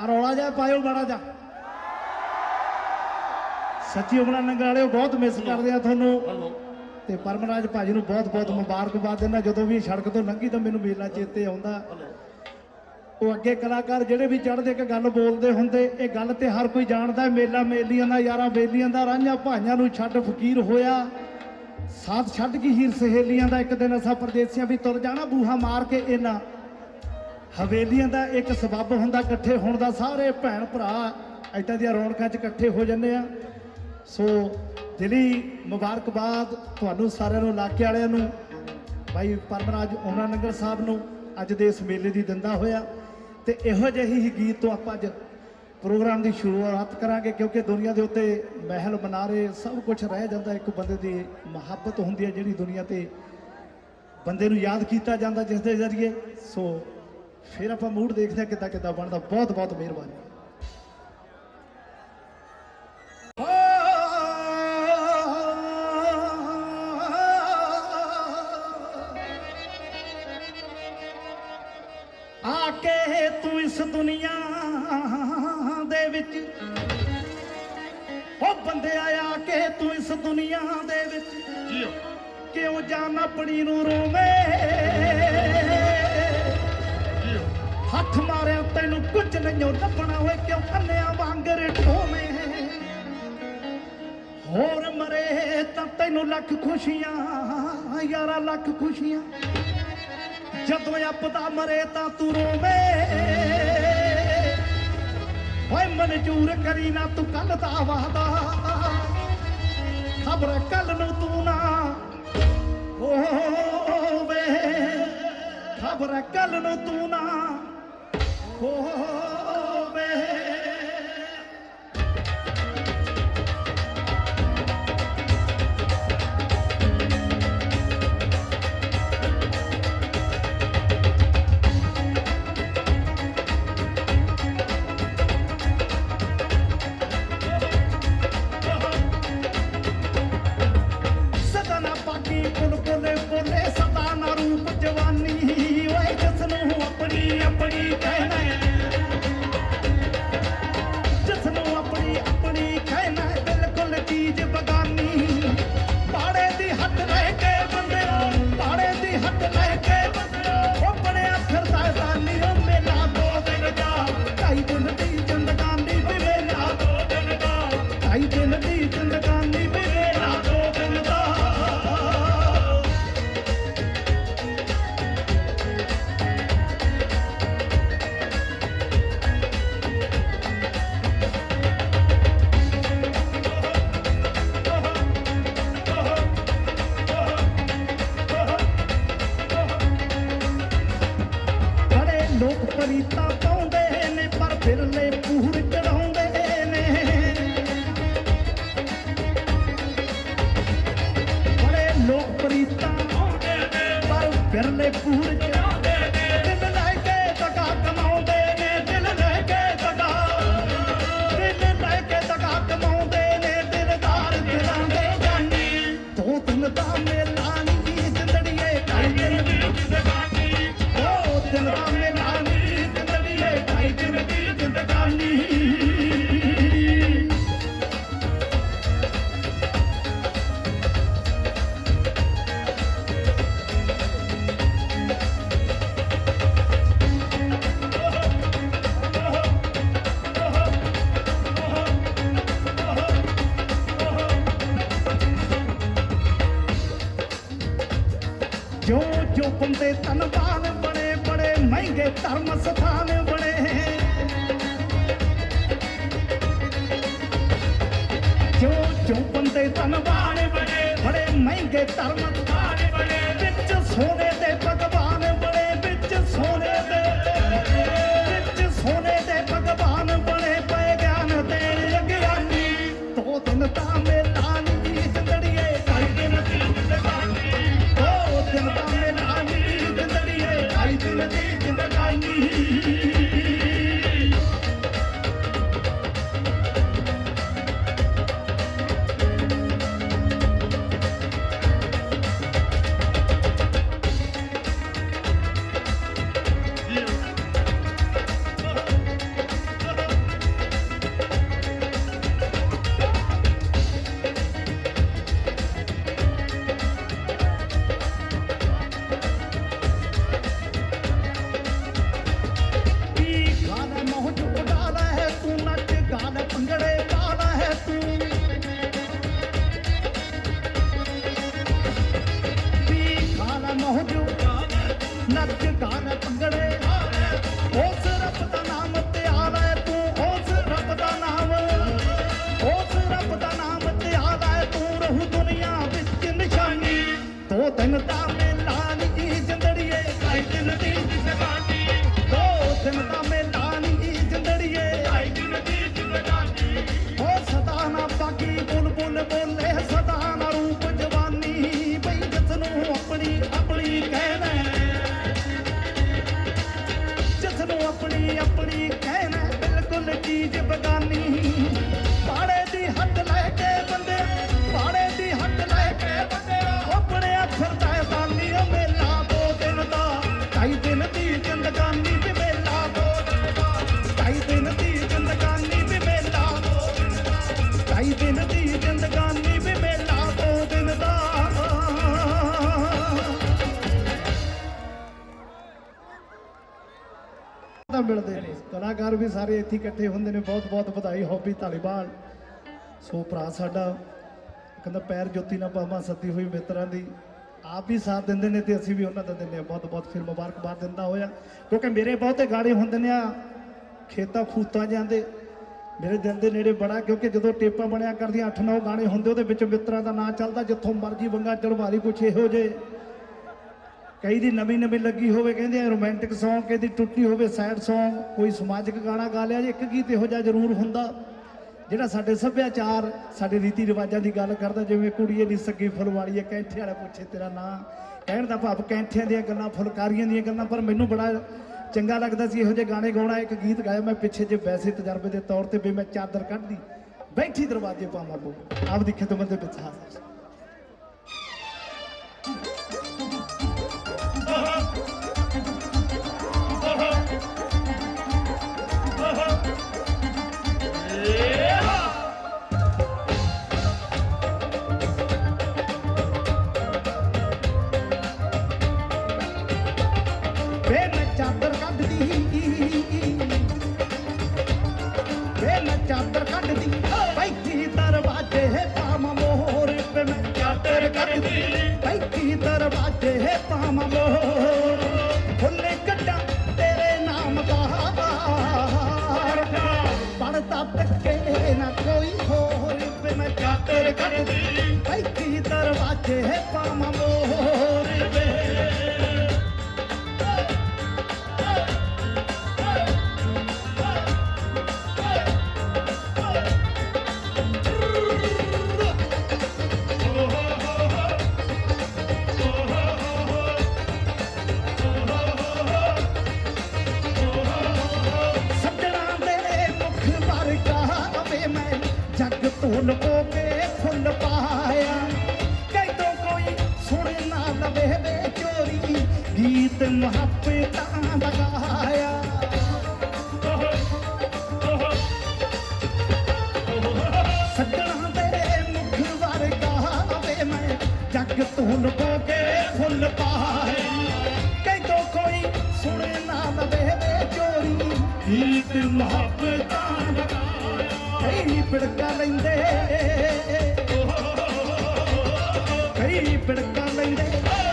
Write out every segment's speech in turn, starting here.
ਆ ਰੌਲਾ ਜਿਹਾ ਪਾਇਓ ਮਾੜਾ ਜਿਹਾ। ਸੱਚੀ ਉਮਰਾਂ ਨੰਗਲ ਵਾਲਿਓ ਬਹੁਤ ਮਿਸ ਕਰਦੇ ਆ ਤੁਹਾਨੂੰ। ਤੇ ਪਰਮਰਾਜ ਭਾਜੀ ਨੂੰ ਬਹੁਤ ਬਹੁਤ ਮੁਬਾਰਕਬਾਦ ਦਿੰਦਾ ਜਦੋਂ ਵੀ ਸੜਕ ਤੋਂ ਲੰਘੀ ਤਾਂ ਮੈਨੂੰ ਮੇਲਾ ਚੇਤੇ ਆਉਂਦਾ। ਉਹ ਅੱਗੇ ਕਲਾਕਾਰ ਜਿਹੜੇ ਵੀ ਚੜ੍ਹਦੇ ਇੱਕ ਗੱਲ ਬੋਲਦੇ ਹੁੰਦੇ ਇਹ ਗੱਲ ਤੇ ਹਰ ਕੋਈ ਜਾਣਦਾ ਮੇਲਾ ਮੇਲੀਆਂ ਦਾ ਯਾਰਾਂ ਬੇਲੀਆਂ ਦਾ ਰਾਂਝਾ ਭਾਈਆਂ ਨੂੰ ਛੱਡ ਫਕੀਰ ਹੋਇਆ। ਸਾਥ ਛੱਡ ਕੇ ਹੀਰ ਸਹੇਲੀਆਂ ਦਾ ਇੱਕ ਦਿਨ ਅਸਾਂ ਪਰਦੇਸੀਆਂ ਵੀ ਤੁਰ ਜਾਣਾ ਬੂਹਾ ਮਾਰ ਕੇ ਇਹਨਾਂ ਹਵੇਲੀਆਂ ਦਾ ਇੱਕ ਸਬੱਬ ਹੁੰਦਾ, ਇਕੱਠੇ ਹੋਣ ਦਾ ਸਾਰੇ ਭੈਣ ਭਰਾ ਏਦਾਂ ਦੀਆਂ ਰੌਣਕਾਂ 'ਚ ਇਕੱਠੇ ਹੋ ਜਾਂਦੇ ਆ। ਸੋ ਦਿਲੀ ਮੁਬਾਰਕਬਾਦ ਤੁਹਾਨੂੰ ਸਾਰਿਆਂ ਨੂੰ, ਇਲਾਕੇ ਵਾਲਿਆਂ ਨੂੰ। ਭਾਈ ਪਰਮਰਾਜ ਉਹਨਾਂ ਨਗਰ ਸਾਹਿਬ ਨੂੰ ਅੱਜ ਦੇ ਇਸ ਮੇਲੇ ਦੀ ਦਿੰਦਾ ਹੋਇਆ। ਤੇ ਇਹੋ ਜਿਹੇ ਹੀ ਗੀਤ ਤੋਂ ਆਪਾਂ ਅੱਜ ਪ੍ਰੋਗਰਾਮ ਦੀ ਸ਼ੁਰੂਆਤ ਕਰਾਂਗੇ, ਕਿਉਂਕਿ ਦੁਨੀਆ ਦੇ ਉੱਤੇ ਮਹਿਲ, ਮਨਾਰੇ ਸਭ ਕੁਝ ਰਹਿ ਜਾਂਦਾ। ਇੱਕ ਬੰਦੇ ਦੀ ਮੁਹੱਬਤ ਹੁੰਦੀ ਹੈ ਜਿਹੜੀ ਦੁਨੀਆ ਤੇ ਬੰਦੇ ਨੂੰ ਯਾਦ ਕੀਤਾ ਜਾਂਦਾ ਜਿਸ ਦੇ ਜ਼ਰੀਏ। ਸੋ ਫਿਰ ਆਪਾਂ ਮੂਡ ਦੇਖਦੇ ਹਾਂ ਕਿੱਦਾਂ ਕਿੱਦਾਂ ਬਣਦਾ। ਬਹੁਤ ਬਹੁਤ ਮਿਹਰਬਾਨੀ। ਆ ਕੇ ਤੂੰ ਇਸ ਦੁਨੀਆ ਦੇ ਵਿੱਚ ਉਹ ਬੰਦੇ ਆ ਕੇ ਤੂੰ ਇਸ ਦੁਨੀਆ ਦੇ ਵਿੱਚ ਜੀਓ ਕਿਉਂ ਜਾਨ ਆਪਣੀ ਨੂੰ ਰੋਵੇਂ? ਹੱਥ ਮਾਰਿਆ, ਤੈਨੂੰ ਕੁਝ ਨਹੀਂ ਲੱਭਣਾ ਹੋਏ ਕਿਉਂ ਕੰਨਿਆਂ ਵਾਂਗਰ ਠੋਵੇਂ ਹੋਰ ਮਰੇ ਤਾਂ ਤੈਨੂੰ ਲੱਖ ਖੁਸ਼ੀਆਂ, ਯਾਰਾ ਲੱਖ ਖੁਸ਼ੀਆਂ। ਜਦੋਂ ਆਪਦਾ ਮਰੇ ਤਾਂ ਤੂੰ ਰੋਵੇਂ। ਓਏ ਮਨਜ਼ੂਰ ਕਰੀ ਨਾ ਤੂੰ ਕੱਲ ਦਾ ਵਾਦਾ ਖਬਰ ਕੱਲ ਨੂੰ ਤੂੰ ਨਾ ਹੋਵੇ ਖਬਰ ਕੱਲ ਨੂੰ ਤੂੰ ਨਾ ਹੋਵੇ ਆਪਣੀ ਕਹਿਣਾ ਬਿਲਕੁਲ ਚੀਜ਼ ਬਗਾਨੀ। ਪਾੜੇ ਦੀ ਹੱਦ ਲੈ ਕੇ ਬੰਦੇ ਤਾਂ ਮਿਲਦੇ ਨੇ। ਕਲਾਕਾਰ ਵੀ ਸਾਰੇ ਇੱਥੇ ਇਕੱਠੇ ਹੁੰਦੇ ਨੇ। ਬਹੁਤ ਬਹੁਤ ਵਧਾਈ, ਹੌਬੀ, ਧਾਲੀਵਾਲ। ਸੋ ਭਰਾ ਸਾਡਾ, ਕਹਿੰਦਾ ਪੈਰ ਜੋਤੀ ਨਾ ਪਾਵਾਂ ਸੱਦੀ ਹੋਈ ਮਿੱਤਰਾਂ ਦੀ। ਆਪ ਵੀ ਸਾਥ ਦਿੰਦੇ ਨੇ ਤੇ ਅਸੀਂ ਵੀ ਉਹਨਾਂ ਦਾ ਦਿੰਦੇ ਹਾਂ। ਬਹੁਤ ਬਹੁਤ ਫਿਰ ਮੁਬਾਰਕਬਾਦ ਦਿੰਦਾ ਹੋਇਆ। ਕਿਉਂਕਿ ਮੇਰੇ ਬਹੁਤੇ ਗਾਣੇ ਹੁੰਦੇ ਨੇ ਆ, ਖੇਤਾਂ ਖੂਤਾਂ ਜਾਂਦੇ। ਮੇਰੇ ਦਿਲ ਦੇ ਨੇੜੇ ਬੜਾ, ਕਿਉਂਕਿ ਜਦੋਂ ਟੇਪਾਂ ਬਣਿਆ ਕਰਦੀਆਂ 8-9 ਗਾਣੇ ਹੁੰਦੇ, ਉਹਦੇ ਵਿੱਚ ਮਿੱਤਰਾਂ ਦਾ ਨਾਂ ਚੱਲਦਾ, ਜਿੱਥੋਂ ਮਰਜ਼ੀ ਵੰਗਾ ਚੜਵਾਰੀ ਕੁਛ ਇਹੋ ਜੇ ਕਈ ਦੀ ਨਵੀਂ ਨਵੀਂ ਲੱਗੀ ਹੋਵੇ, ਕਹਿੰਦੇ ਆ ਰੋਮਾਂਟਿਕ Song ਦੀ ਟੁੱਟੀ ਹੋਵੇ ਸੈਡ Song, ਕੋਈ ਸਮਾਜਿਕ ਗਾਣਾ ਗਾ ਲਿਆ ਜੇ ਇੱਕ ਗੀਤ ਇਹੋ ਜਿਹਾ ਜ਼ਰੂਰ ਹੁੰਦਾ, ਜਿਹੜਾ ਸਾਡੇ ਸੱਭਿਆਚਾਰ, ਸਾਡੇ ਰੀਤੀ ਰਿਵਾਜਾਂ ਦੀ ਗੱਲ ਕਰਦਾ, ਜਿਵੇਂ ਕੁੜੀਏ ਦੀ ਸੱਗੀ ਫੁਲਵਾੜੀ ਹੈ, ਕੈਂਠੇ ਵਾਲਾ ਪੁੱਛੇ ਤੇਰਾ ਨਾਂ। ਕਹਿਣ ਦਾ ਭਾਵ ਕੈਂਠਿਆਂ ਦੀਆਂ ਗੱਲਾਂ, ਫੁਲਕਾਰੀਆਂ ਦੀਆਂ ਗੱਲਾਂ, ਪਰ ਮੈਨੂੰ ਬੜਾ ਚੰਗਾ ਲੱਗਦਾ ਸੀ ਇਹੋ ਜਿਹੇ ਗਾਣੇ ਗਾਉਣਾ, ਇੱਕ ਗੀਤ ਗਾਇਆ ਮੈਂ ਪਿੱਛੇ ਜੇ ਵੈਸੇ ਤਜਰਬੇ ਦੇ ਤੌਰ ਤੇ ਵੀ ਮੈਂ ਚਾਦਰ ਕੱਢਦੀ, ਬੈਠੀ ਦਰਵਾਜ਼ੇ ਪਾਵਾਂ ਬੋ ਆਪਦੀ ਖਿਦਮਤ ਦੇ ਵਿੱਚ ਹਾਜ਼ਰ ਗੀਤ ਮੁਹੱਬਤਾਂ ਦਾ ਕਈ ਪਿੜਕਾ ਲੈਂਦੇ ਕਈ ਪਿੜਕਾ ਲੈਂਦੇ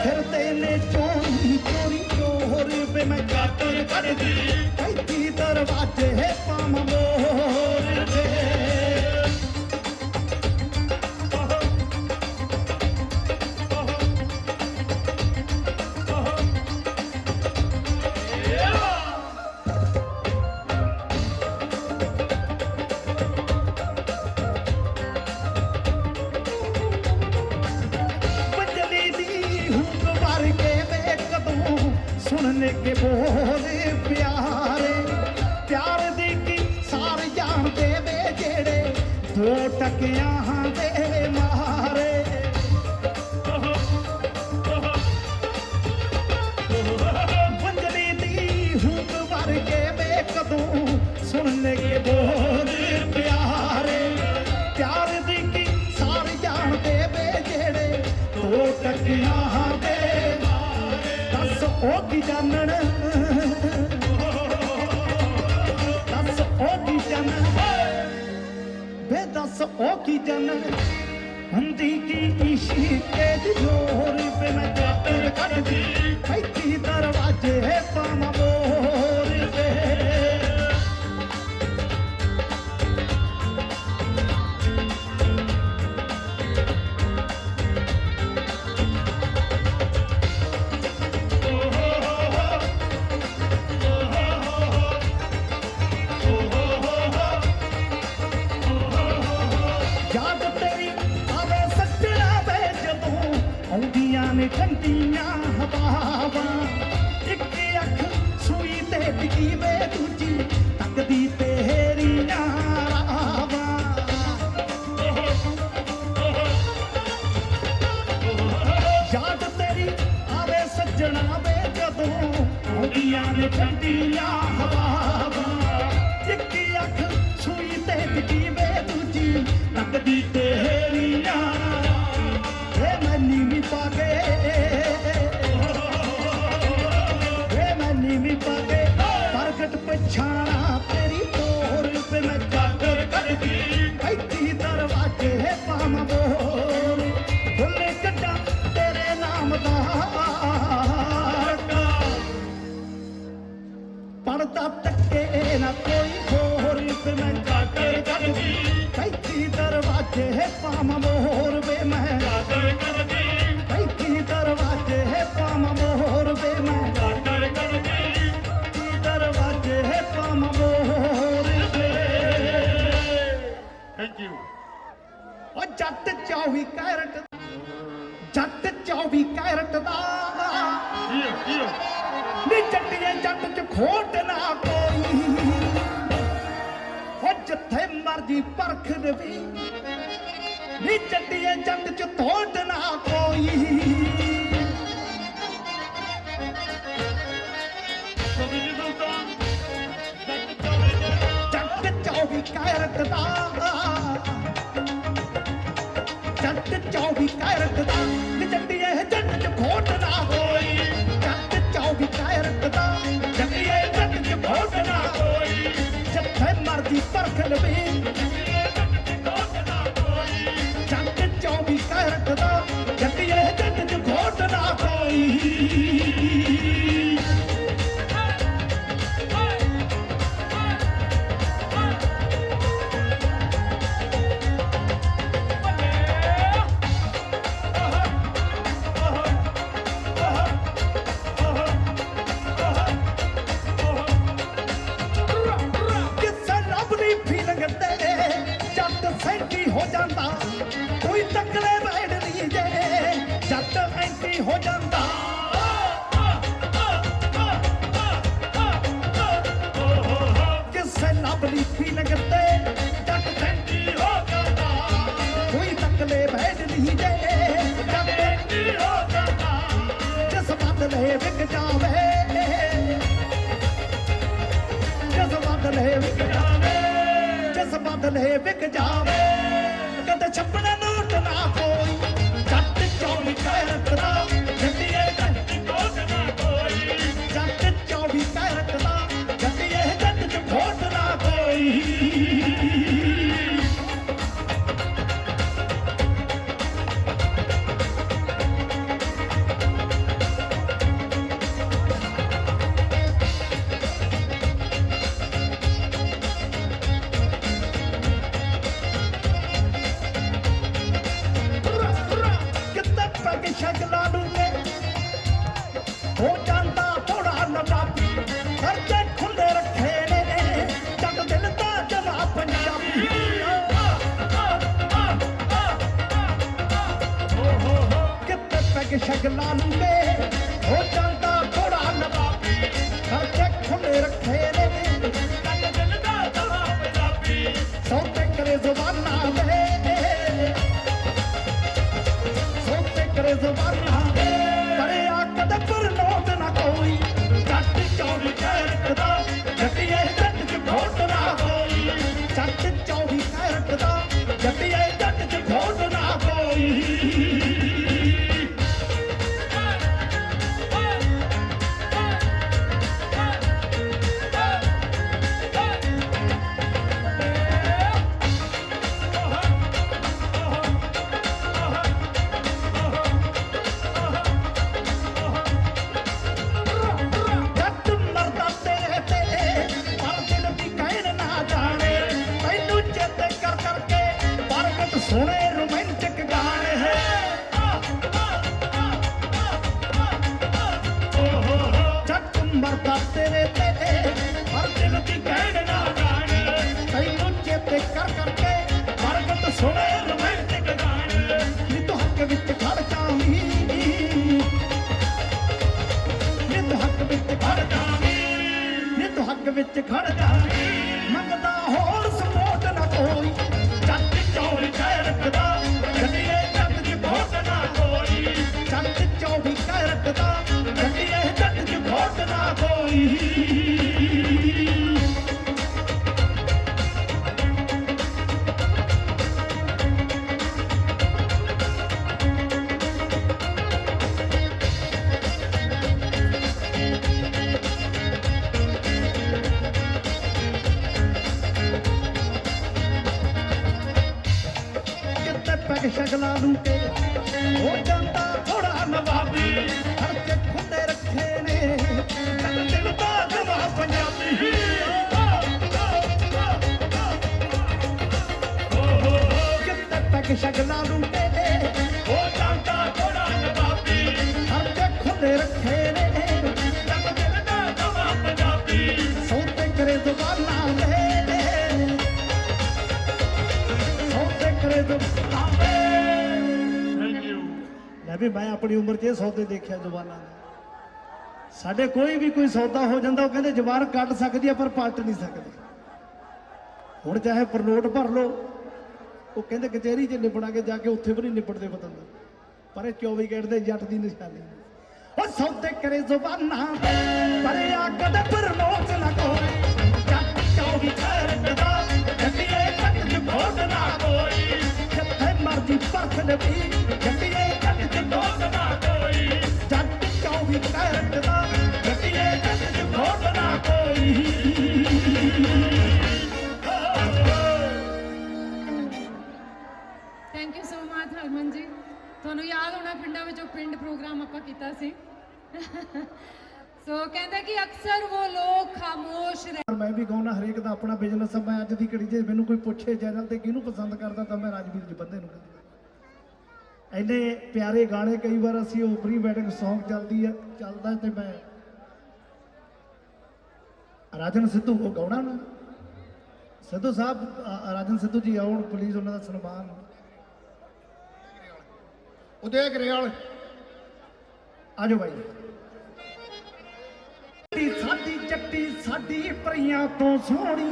ਫਿਰਦੇ ਨੇ ਚੋਰੀ ਚੋਰੀ ਚੋਰ ਵੇ ਮੈਂ ਚਾਦਰ ਕੱਢਦੀ ਕਈ ਦਰਵਾਜ਼ੇ ਪਾਵਾਂ ਮੋਰ ਵੇ ਪਿਆਰ ਦੀ ਕੀ ਸਾਰ ਜਾਣਦੇ ਵੇ ਜਿਹੜੇ ਦੋ ਟਕਿਆਂ ਦੇ ਮਾਰੇ। ਬੰਜਲੀ ਦੀ ਹੂਕ ਮਾਰ ਕੇ ਵੇ ਕਦੋਂ ਸੁਣਨੇ ਕੇ ਬੋਲੇ ਪਿਆਰੇ। ਪਿਆਰ ਦੀ ਕੀ ਸਾਰ ਜਾਣਦੇ ਵੇ ਜਿਹੜੇ ਦੋ ਟਕਿਆਂ ਦੇ ਦੱਸ ਉਹ ਕੀ ਜਾਣਨ ਦੱਸ ਉਹ ਕੀ ਜਾਣਨ? ਹੁੰਦੀ ਕੀ ਇਸ਼ਕੇ ਦੀ ਜੋਰ ਵੇ ਮੈਂ ਚਾਦਰ ਕੱਢਦੀ। ਬੈਠੀ ਦਰਵਾਜ਼ੇ ਪਾਵਾਂ the beat. 24 ਕੈਰਟ ਜੱਟ 24 ਕੈਰਟ ਦਾ। ਨੀ ਜੱਟੀਏ ਜੱਟ ਚ ਖੋਟ ਨਾ ਕੋਈ। ਹੋ ਜਿੱਥੇ ਮਰਜ਼ੀ ਪਰਖ ਦੇਵੀ ਨੀ ਜੱਟੀਏ ਜੱਟ ਚ ਥੋਟ ਨਾ ਕੋਈ। ਜੱਟ 24 ਕੈਰਟ ਦਾ। ਚੌਵੀ ਕਾਇਰ ਰੱਖਦਾ ਨਚੰਡੀਏ ਜੱਟ ਚ ਖੋਟ ਨਾ ਹੋਈ। ਜੱਟ ਚੌਵੀ ਕਾਇਰ ਰੱਖਦਾ ਨਚੰਡੀਏ ਜੱਟ ਚ ਖੋਟ ਨਾ ਹੋਈ। ਜੱਥੇ ਮਰਦੀ ਪਰਖ ਤਕਲੀਫੀ ਲੱਗਤੇ ਜੱਟ ਸੈਂਟੀ ਹੋ ਜਾਂਦਾ। ਕੋਈ ਤਕਲੇ ਬੈਠ ਨਹੀਂ ਜੇ, ਜੱਟ ਸੈਂਟੀ ਹੋ ਜਾਂਦਾ। ਜਿਸ ਬਦਲੇ ਵਿਕ ਜਾਵੇ, ਜਿਸ ਬਦਲੇ ਵਿਕ ਜਾਵੇ, ਜਿਸ ਬਦਲੇ ਵਿਕ ਜਾਵੇ, ਕਦੇ ਛੱਪਣਾ ਨੂੰ ਟਨਾ ਕੋਈ, ਜੱਟ ਚੌਂ ਨਿਕਲ ਰਤਨਾ ਕਰਕੇ ਪ੍ਰਗਟ ਸੋਹਣੇ ਹੱਕ ਵਿੱਚ ਖੜ ਜਾਵੀਂ। ਹੱਕ ਵਿੱਚ ਖੜ ਜਾਵੀਂ ਹੱਕ ਵਿੱਚ ਖੜ ਜਾਵੀਂ। ਕਿਤੇ ਸ਼ਗਲਾ ਨੂੰ ਕੇ ਹੋ ਜਾਂਦਾ ਥੋੜਾ ਨਵਾਬੀ ਖਰਚੇ ਖੁੰਡੇ ਰੱਖੇ ਨੇ। ਕੱਲ ਦਿਲ ਦਾ ਜਮਾ ਪੰਜਾਬੀ ਕਿਤੇ ਪੈਗ ਸ਼ਗਲਾ ਨੂੰ ਕੇ ਹੋ ਜਾਂਦਾ ਥੋੜਾ ਨਵਾਬੀ ਖਰਚੇ ਖੁੰਡੇ ਰੱਖੇ ਨੇ। ਦਿਲ ਦਾ ਜਮਾ ਪੰਜਾਬੀ ਸੌਤੇ ਕਰੇ ਜ਼ੁਬਾਨਾਂ ਲੈ। ਸੌਦੇ ਕਰੇ ਜ਼ੁਬਾਨਾਂ ਵੀ ਮੈਂ ਆਪਣੀ ਉਮਰ 'ਚ ਇਹ ਸੌਦੇ ਦੇਖਿਆ ਜ਼ੁਬਾਨਾਂ ਦੇ। ਸਾਡੇ ਕੋਈ ਵੀ ਕੋਈ ਸੌਦਾ ਹੋ ਜਾਂਦਾ, ਉਹ ਕਹਿੰਦੇ ਜ਼ੁਬਾਨ ਕੱਢ ਸਕਦੀ ਆ, ਪਰ ਪਲਟ ਨਹੀਂ ਸਕਦੀ। ਹੁਣ ਚਾਹੇ ਪਰਨੋਟ ਭਰ ਲਓ, ਉਹ ਕਹਿੰਦੇ ਕਚਹਿਰੀ 'ਚ ਨਿਪੜਾ ਜਾ ਕੇ ਉੱਥੇ ਵੀ ਨਹੀਂ ਨਿਪੜਦੇ ਪਤੰਦਰ ਪਰ ਇਹ 24 ਘੰਟੇ ਦੇ ਜੱਟ ਦੀ ਨਿਸ਼ਾਨੀ ਉਹ ਸੌਦੇ ਕਰੇ ਜ਼ੁਬਾਨਾਂ ਪਰ ਆ ਕਦੇ ਪਰਨੋਟ ਨਾ ਕੋਈ। ਜੱਟ 24 ਘੰਟੇ ਦਾ ਕੱਟ ਚ ਨਾ ਕੋਈ। ਜਿੱਥੇ ਮਰਜ਼ੀ ਪਰਖ ਲਵੀ, ਗੱਡੀਏ ਕੱਟ ਚ ਖੋਟ ਨਾ ਕੋਈ ਜੱਟ 24 ਘੰਟੇ ਦਾ ਗੱਡੀਏ ਕੱਟ ਚ ਖੋਟ ਨਾ ਕੋਈ thank you so much Harman ji ਤੁਹਾਨੂੰ ਯਾਦ ਹੋਣਾ ਪਿੰਡਾਂ ਵਿੱਚ ਪਿੰਡ ਪ੍ਰੋਗਰਾਮ ਆਪਾਂ ਕੀਤਾ ਸੀ। ਸੋ ਕਹਿੰਦੇ ਕਿ ਅਕਸਰ ਉਹ ਲੋਕ ਖਾਮੋਸ਼ ਰਹਿ ਮੈਂ ਵੀ ਗਾਉਣਾ ਹਰੇਕ ਦਾ ਆਪਣਾ ਬਿਜ਼ਨਸ ਹੈ ਮੈਂ ਅੱਜ ਦੀ ਘੜੀ ਜੇ ਮੈਨੂੰ ਕੋਈ ਪੁੱਛੇ ਚੈਨਲ ਤੇ ਕਿਹਨੂੰ ਪਸੰਦ ਕਰਦਾ ਤਾਂ ਮੈਂ ਰਾਜਵੀਰ ਜੀ ਬੰਦੇ ਨੂੰ ਕਹਿੰਦਾ। ਇੰਨੇ ਪਿਆਰੇ ਗਾਣੇ ਕਈ ਵਾਰ ਅਸੀਂ ਉਹ ਪ੍ਰੀ ਵੈਡਿੰਗ Song ਚੱਲਦੀ ਹੈ, ਚੱਲਦਾ ਤੇ ਮੈਂ ਰਾਜਨ ਸਿੱਧੂ ਉਹ ਗਾਉਣਾ ਨਾ ਸਿੱਧੂ ਸਾਹਿਬ ਰਾਜਨ ਸਿੱਧੂ ਜੀ ਆਉਣ ਪਲੀਜ਼ ਉਹਨਾਂ ਦਾ ਸਨਮਾਨ। ਉਦੇ ਗਰੇਵਾਲ। ਆਜੋ ਬਾਈ। ਸਾਡੀ ਜੱਟੀ ਸਾਡੀ ਪਰੀਆਂ ਤੋਂ ਸੋਹਣੀ।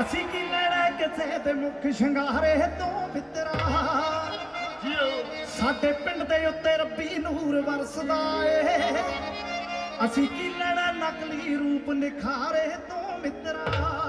ਅਸੀਂ ਕੀ ਕਿਸੇ ਦੇ ਮੁਖ ਸ਼ਿੰਗਾਰੇ ਤੋਂ ਮਿੱਤਰਾ ਸਾਡੇ ਪਿੰਡ ਦੇ ਉੱਤੇ ਰੱਬੀ ਨੂਰ ਵਰਸਦਾ ਏ। ਅਸੀਂ ਕੀ ਲੈਣਾ ਨਕਲੀ ਰੂਪ ਨਿਖਾਰੇ ਤੋਂ ਮਿੱਤਰਾ।